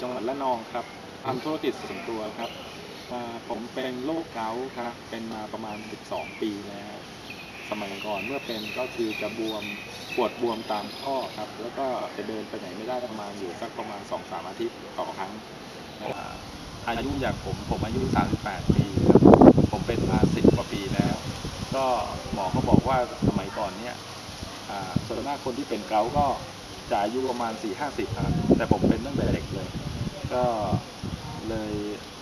จังหวัดละนองครับทำธุรกิจส่วนตัวครับผมเป็นโรคเกาต์ครับ เป็นมาประมาณ 12 ปีแล้ว สมัยก่อนเมื่อเป็นก็คือจะบวมปวดบวมตามข้อครับ แล้วก็จะเดินไปไหนไม่ได้ประมาณอยู่สักประมาณ 2-3 อาทิตย์ต่อครั้ง อาอายุอย่างผมผมอายุ 38 ปีครับ ผมเป็นมา 10 กว่าปีแล้ว ก็หมอเขาบอกว่าสมัยก่อนเนี่ยส่วนมากคนที่เป็นเกาต์ก็ จะอายุประมาณ4-50ครับแต่ผมเป็นตั้งแต่เด็กเลย ก็เลย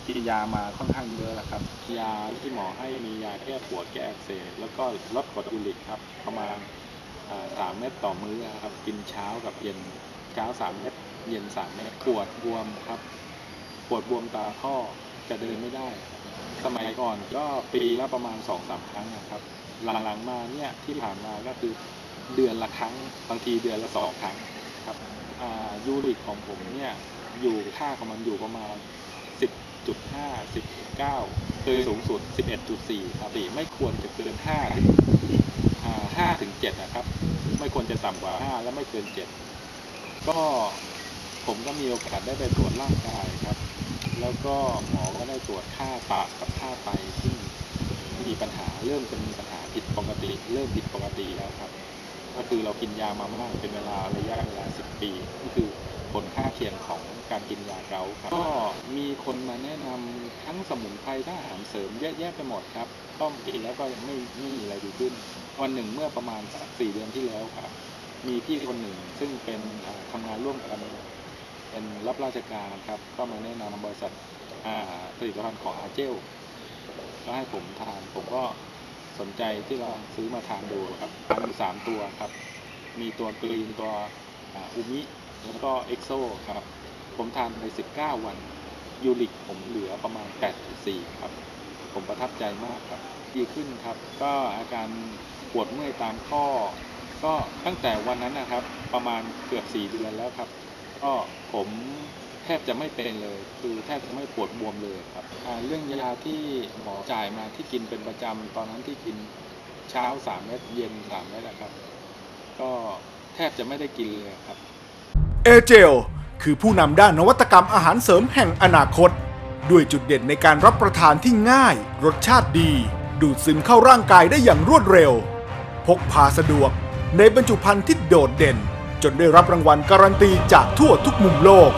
กินยามาค่อนข้างเยอะแล้วครับ ยาที่หมอให้มียาแก้ปวดแก้อักเสบแล้วก็ลดกรดยูริกครับประมาณสามเม็ดต่อมื้อครับ กินเช้ากับเย็นเช้าสามเม็ดเย็นสามเม็ดปวดบวมครับปวดบวมตาข้อจะเดินไม่ได้ สมัยก่อนก็ปีละประมาณสองสามครั้งนะครับ หลังๆมาเนี่ยที่ผ่านมาก็คือ เดือนละครั้ง บางทีเดือนละสองครั้งครับอ่ายูริกของผมเนี่ยอยู่ค่าของมันอยู่ประมาณ 10.5 19 เคยสูงสุด 11.4 ครับไม่ควรจะเกิน5ถึงอ่า5ถึง7นะครับ ไม่ควรจะต่ำกว่า 5 และไม่เกิน 7 ก็ผมก็มีโอกาสได้ไปตรวจร่างกายครับ แล้วก็หมอก็ได้ตรวจค่าตับกับค่าไตซึ่งมีปัญหาเริ่มจะมีปัญหาผิดปกติ เริ่มผิดปกติแล้วครับ ก็คือเรากินยามามากเป็นเวลาระยะเวลา 10 ปีนี่คือผลข้างเคียงของการกินยาเกาครับก็มีคนมาแนะนำทั้งสมุนไพรทั้งอาหารเสริมเยอะแยะไปหมดครับ ต้องกินแล้วก็ยังไม่ไม่มีอะไรดีขึ้น วันหนึ่งเมื่อประมาณสักสี่เดือนที่แล้วครับ มีพี่คนหนึ่งซึ่งเป็นอ่าทำงานร่วมกันเป็นรับราชการครับก็มาแนะนำบริษัทผลิตภัณฑ์ของอาเจลก็ให้ผมทานผมก็ สนใจที่ลองซื้อมาทานดูครับทานอยู่สามตัวครับ มีตัวกรีนตัวอูมิแล้วก็เอ็กโซครับ ผมทานไป19วันยูริกผมเหลือประมาณ8.4ครับ ผมประทับใจมากครับ ดีขึ้นครับ ก็อาการปวดเมื่อยตามข้อ ก็ตั้งแต่วันนั้นนะครับ ประมาณเกือบ4เดือนแล้วครับ ก็ผม ทบจะไม่เป็นเลย คือแทบจะไม่ปวดบวมเลยครับเรื่องยาที่หมอจ่ายมาที่กินเป็นประจำตอนนั้นที่กินเช้า3เม็ดเย็น3เม็ดนะครับ ก็แทบจะไม่ได้กินเลยครับเอเจลคือผู้นำด้านนวัตกรรมอาหารเสริมแห่งอนาคต ด้วยจุดเด่นในการรับประทานที่ง่าย รสชาติดี ดูดซึมเข้าร่างกายได้อย่างรวดเร็ว พกพาสะดวก ในบรรจุภัณฑ์ที่โดดเด่น จนได้รับรางวัลการันตีจากทั่วทุกมุมโลก